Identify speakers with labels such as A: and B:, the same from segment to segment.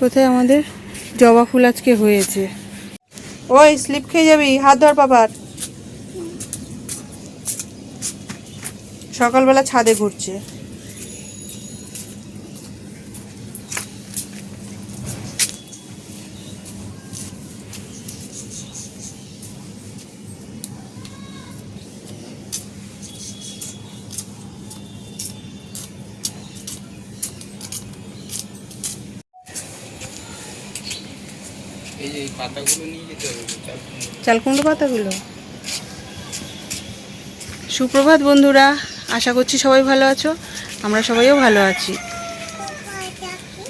A: কোথায় আমাদের জবা ফুল আজকে হয়েছে? ওই, স্লিপ খেয়ে যাবি, হাত ধর বাবার। সকালবেলা ছাদে ঘুরছে।
B: পাতাগুলো
A: পাতাগুলো। সুপ্রভাত বন্ধুরা, আশা করছি সবাই ভালো আছো, আমরা সবাইও ভালো আছি।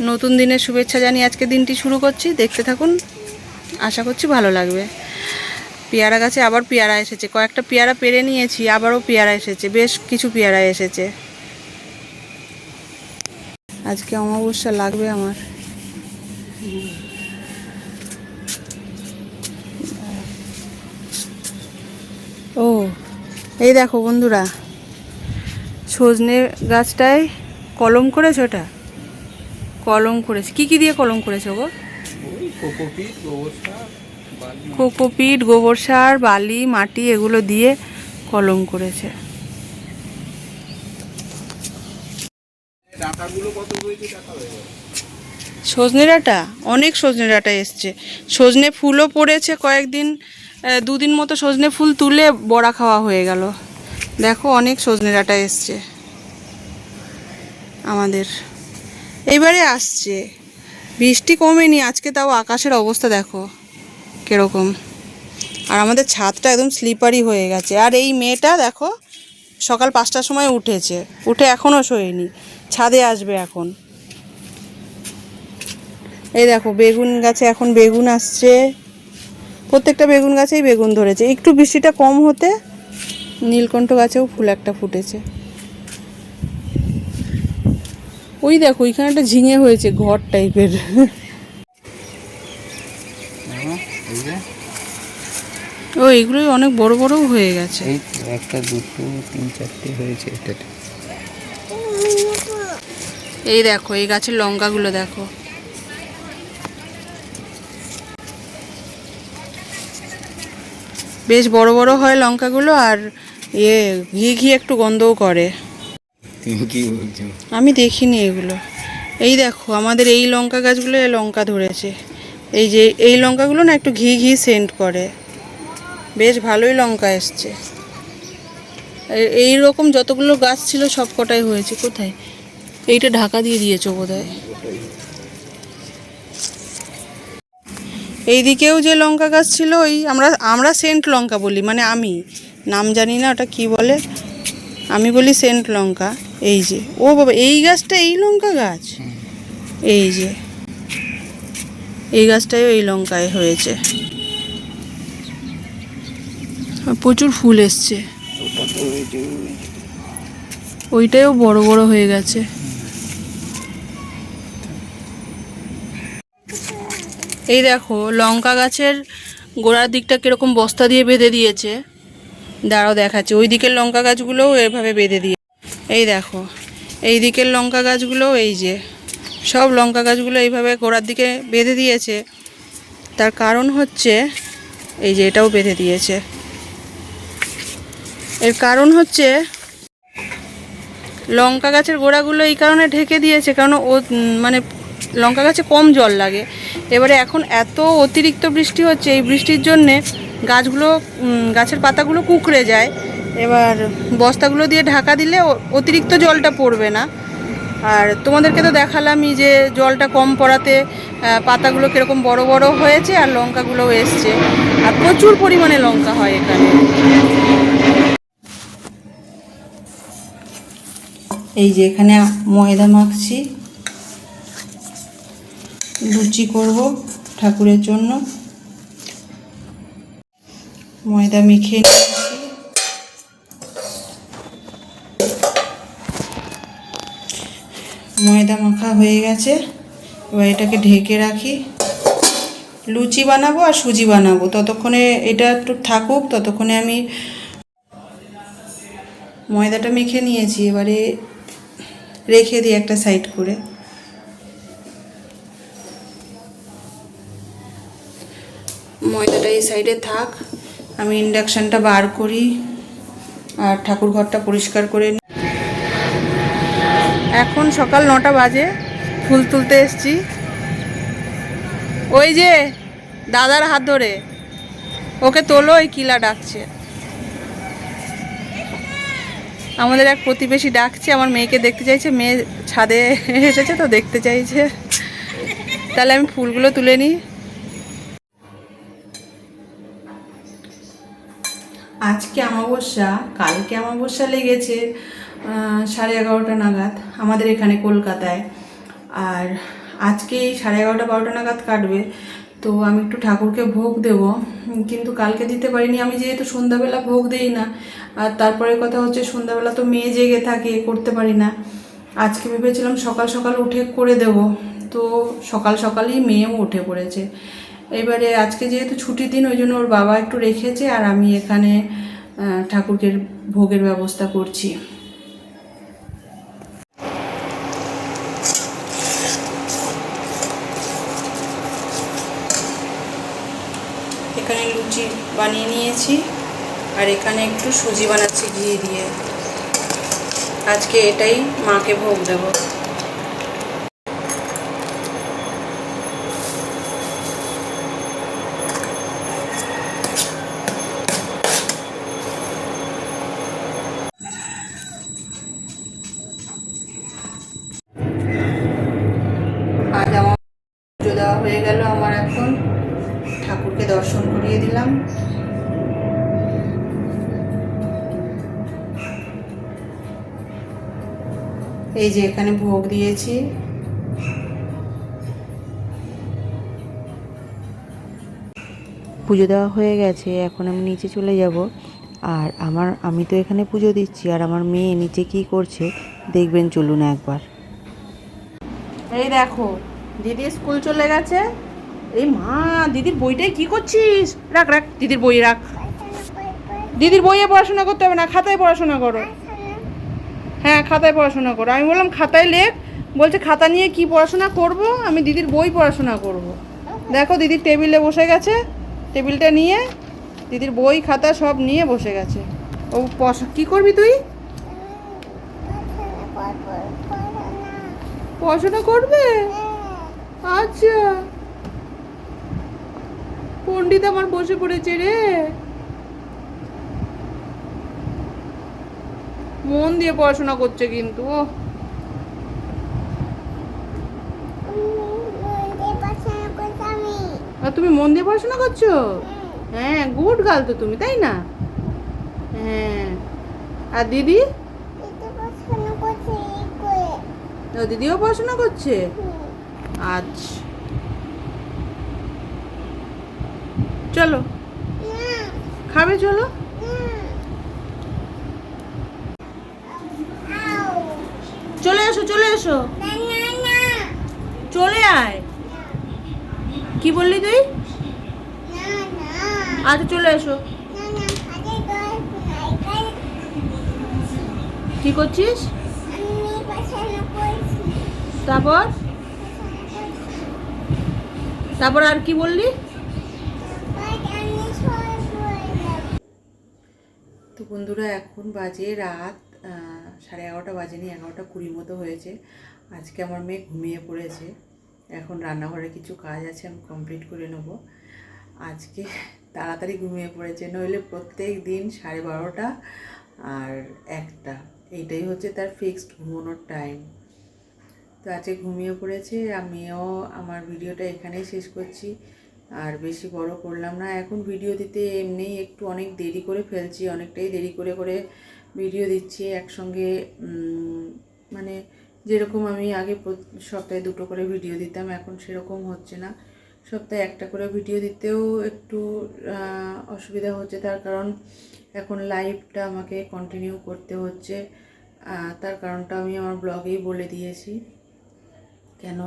A: নতুন দিনের শুভেচ্ছা জানিয়ে আজকে দিনটি শুরু করছি। দেখতে থাকুন, আশা করছি ভালো লাগবে। পেয়ারা গাছে আবার পেয়ারা এসেছে, কয়েকটা পেয়ারা পেরে নিয়েছি, আবারও পেয়ারা এসেছে, বেশ কিছু পেয়ারা এসেছে। আজকে অমাবস্যা লাগবে আমার ও এই দেখো বন্ধুরা সজনে গাছটায় কলম করেছ ওটা? কলম করেছে। কি কি দিয়ে কলম করেছ গো?
B: কোকোপিট গোবর সার বালি
A: মাটি। এগুলো দিয়ে কলম করেছে। সজনে ডাঁটা? অনেক সজনে ডাঁটা এসছে। সজনে ফুলও পড়েছে কয়েকদিন। দুদিন মতো সজনে ফুল তুলে বড়া খাওয়া হয়ে গেল। দেখো অনেক সজনে ডাঁটা এসছে আমাদের। এইবারে আসছে। বৃষ্টি কমেনি, আজকে তাও আকাশের অবস্থা দেখো কীরকম। আর আমাদের ছাদটা একদম স্লিপারি হয়ে গেছে। আর এই মেয়েটা দেখো সকাল পাঁচটার সময় উঠেছে। উঠে এখনও শোয়নি। ছাদে আসবে এখন। এই দেখো, বেগুন গাছে এখন বেগুন আসছে। প্রত্যেকটা বেগুন গাছেই বেগুন ধরেছে। একটু বৃষ্টিটা কম হতে নীলকণ্ঠ গাছেও ফুল একটা ফুটেছে। ওই দেখো ওইখানে একটা ঝিঙে হয়েছে ঘর টাইপের।
B: হ্যাঁ এই
A: ও এগুলোই অনেক বড় বড়ও হয়ে গেছে।
B: একটা দুটো তিন চারটে হয়েছে এটাতে।
A: এই দেখো এই গাছের লঙ্কাগুলো দেখো। বেশ বড় বড় হয় লঙ্কাগুলো আর ইয়ে ঘি ঘি একটু গন্ধও করে। আমি দেখিনি এগুলো। এই দেখো আমাদের এই লঙ্কা গাছগুলো লঙ্কা ধরেছে। এই যে এই লঙ্কাগুলো না একটু ঘি ঘি সেন্ট করে। বেশ ভালোই লঙ্কা এসছে। এই রকম যতগুলো গাছ ছিল সব কটাই হয়েছে। কোথায়? এইটা ঢাকা দিয়ে দিয়েছ বোধ হয় এইদিকেও যে লঙ্কা গাছ ছিল ওই আমরা আমরা সেন্ট লঙ্কা বলি মানে আমি। নাম জানি না ওটা কি বলে। আমি বলি সেন্ট লঙ্কা এই যে। ও বাবা এই গাছটা এই লঙ্কা গাছ? এই যে। এই গাছটাই এই লঙ্কায় হয়েছে। প্রচুর ফুল এসছে। ওইটাও বড় বড় হয়ে গেছে। এই দেখো, লঙ্কা গাছের গোড়ার দিকটা কীরকম বস্তা দিয়ে বেঁধে দিয়েছে। দাঁড়াও দেখাচ্ছে, ওই দিকের লঙ্কা গাছগুলোও এভাবে বেঁধে দিয়ে এই দেখো, এই দিকের লঙ্কা গাছগুলোও এই যে, সব লঙ্কা গাছগুলো এইভাবে গোড়ার দিকে বেঁধে দিয়েছে। তার কারণ হচ্ছে, এই যে এটাও বেঁধে দিয়েছে। এর কারণ হচ্ছে, লঙ্কা গাছের গোড়াগুলো এই কারণে ঢেকে দিয়েছে কারণ ও মানে লঙ্কা গাছে কম জল লাগে। এবারে এখন এত অতিরিক্ত বৃষ্টি হচ্ছে, এই বৃষ্টির জন্যে গাছগুলো গাছের পাতাগুলো কুকড়ে যায়। এবার বস্তাগুলো দিয়ে ঢাকা দিলে অতিরিক্ত জলটা পড়বে না। আর তোমাদেরকে তো দেখালামই যে জলটা কম পড়াতে পাতাগুলো কীরকম বড় বড় হয়েছে আর লঙ্কাগুলোও এসছে। আর প্রচুর পরিমাণে লঙ্কা হয় এখানে। এই যে এখানে ময়দা মাখছি। লুচি করব ঠাকুরের জন্য। ময়দা মেখে নিয়েছি। ময়দা মাখা হয়ে গেছে। এবার এটাকে ঢেকে রাখি। লুচি বানাবো আর সুজি বানাবো। ততক্ষণে এটা একটু থাকুক, ততক্ষণে আমি ময়দাটা মেখে নিয়েছি। এবারে রেখে দিই একটা সাইড করে। এই সাইডে থাক। আমি ইন্ডাকশানটা বার করি আর ঠাকুর ঘরটা পরিষ্কার করে। এখন সকাল নটা বাজে, ফুল তুলতে এসছি। ওই যে দাদার হাত ধরে, ওকে তোলো, ওই কিলা ডাকছে। আমাদের এক প্রতিবেশী ডাকছে, আমার মেয়েকে দেখতে চাইছে, মেয়ে ছাদে এসেছে তো দেখতে চাইছে। তাহলে আমি ফুলগুলো তুলে নিই। আজকে অমাবস্যা, কালকে অমাবস্যা লেগেছে সাড়ে এগারোটা নাগাদ আমাদের এখানে কলকাতায়। আর আজকে সাড়ে এগারোটা বারোটা নাগাদ কাটবে, তো আমি একটু ঠাকুরকে ভোগ দেব। কিন্তু কালকে দিতে পারিনি, আমি যেহেতু সন্ধ্যাবেলা ভোগ দেই না, আর তারপরে কথা হচ্ছে সন্ধ্যাবেলা তো মেয়ে জেগে থাকে করতে পারি না। আজকে ভেবেছিলাম সকাল সকাল উঠে করে দেব, তো সকাল সকালই মেয়েও উঠে পড়েছে। এবারে আজকে যেহেতু ছুটির দিন, ওই জন্য ওর বাবা একটু রেখেছে আর আমি এখানে ঠাকুরকে ভোগের ব্যবস্থা করছি। এখানে লুচি বানিয়ে নিয়েছি আর এখানে একটু সুজি বানাচ্ছি ঘি দিয়ে। আজকে এটাই মাকে ভোগ দেবো। হয়ে গেল আমার এখন। ঠাকুরকে দর্শন করিয়ে দিলাম। এই যে এখানে ভোগ দিয়েছি।
C: পুজো দেওয়া হয়ে গেছে এখন আমি নিচে চলে যাব। আর আমার আমি তো এখানে পুজো দিচ্ছি আর আমার মেয়ে নিচে কি করছে দেখবেন চলুন একবার।
A: এই দেখো দিদি স্কুল চলে গেছে। এই মা, দিদির বইটাই কি করছিস? রাখ রাখ, দিদির বই রাখ। দিদির বইয়ে পড়াশোনা করতে হবে না, খাতায় পড়াশোনা করো। হ্যাঁ খাতায় পড়াশোনা করো। আমি বললাম, খাতায় লেখ। বলছে, খাতা নিয়ে কি পড়াশোনা করব? আমি দিদির বই পড়াশোনা করব। দেখো দিদির টেবিলে বসে গেছে। টেবিলটা নিয়ে, দিদির বই, খাতা সব নিয়ে বসে গেছে। ও কি করবি তুই? পড়াশোনা করবে? আচ্ছা। পণ্ডিত আমার বসে পড়েছে রে। মন দিয়ে পড়াশোনা করছে কিন্তু ও আর তুমি মন দিয়ে পড়াশোনা করছ? হ্যাঁ গুড গাল তো তুমি তাই না? হ্যাঁ। আর দিদি? ও দিদিও পড়াশোনা করছে? আচ্ছা চলো। খাবে চলো? চলে এসো চলে এসো। চলে আয়। কি বললি তুই? আচ্ছা চলে এসো। কি করছিস? তারপর? তারপর আর কি বললি? তো বন্ধুরা, এখন বাজে রাত সাড়ে এগারোটা বাজেনি, এগারোটা কুড়ি মতো হয়েছে। আজকে আমার মেয়ে ঘুমিয়ে পড়েছে। এখন রান্নাঘরে কিছু কাজ আছে, আমি কমপ্লিট করে নেব। আজকে তাড়াতাড়ি ঘুমিয়ে পড়েছে, নইলে প্রত্যেক দিন সাড়ে বারোটা আর একটা। এইটাই হচ্ছে তার ফিক্সড ঘুমানোর টাইম তো আজকে ঘুমিয়ে পড়েছে আমিও আমার ভিডিওটা এখানেই শেষ করছি। আর বেশি বড় করলাম না, এখন ভিডিও দিতে এমনিই একটু অনেক দেরি করে ফেলছি, অনেকটাই দেরি করে করে ভিডিও দিচ্ছি একসঙ্গে। মানে যেরকম আমি আগে সপ্তাহে দুটো করে ভিডিও দিতাম, এখন সেরকম হচ্ছে না। সপ্তাহে একটা করে ভিডিও দিতেও একটু অসুবিধা হচ্ছে, তার কারণ এখন লাইভটা আমাকে কন্টিনিউ করতে হচ্ছে। তার কারণটা আমি আমার ব্লগেই বলে দিয়েছি। কেন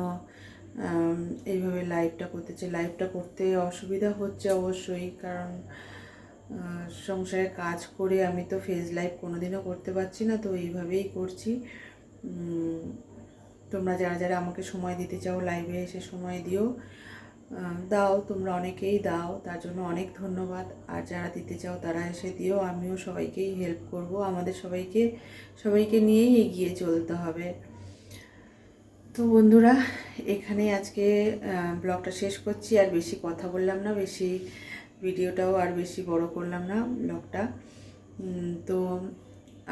A: এইভাবে লাইভটা করতেছে লাইভটা করতে অসুবিধা হচ্ছে অবশ্যই, কারণ সংসারে কাজ করে আমি তো ফেস লাইভ কোনোদিনও করতে পারছি না, তো এইভাবেই করছি। তোমরা যারা যারা আমাকে সময় দিতে চাও লাইভে এসে সময় দিও। দাও, তোমরা অনেকেই দাও, তার জন্য অনেক ধন্যবাদ। আর যারা দিতে চাও, তারা এসে দিও, আমিও সবাইকেই হেল্প করব। আমাদের সবাইকে সবাইকে নিয়েই এগিয়ে চলতে হবে। তো বন্ধুরা এখানে আজকে ব্লগটা শেষ করছি। আর বেশি কথা বললাম না, বেশি ভিডিওটাও আর বেশি বড় করলাম না ব্লগটা। তো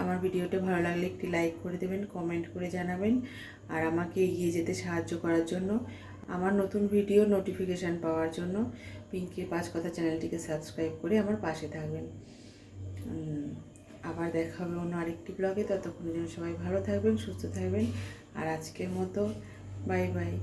A: আমার ভিডিওটা ভালো লাগলে একটি লাইক করে দেবেন, কমেন্ট করে জানাবেন, আর আমাকে এগিয়ে যেতে সাহায্য করার জন্য, আমার নতুন ভিডিও নোটিফিকেশান পাওয়ার জন্য পিঙ্কির পাঁচ কথা চ্যানেলটিকে সাবস্ক্রাইব করে আমার পাশে থাকবেন। আবার দেখা হবে অন্য আরেকটি ব্লগে, ততক্ষণের জন্য সবাই ভালো থাকবেন, সুস্থ থাকবেন। আর আজকের মতো বাই বাই।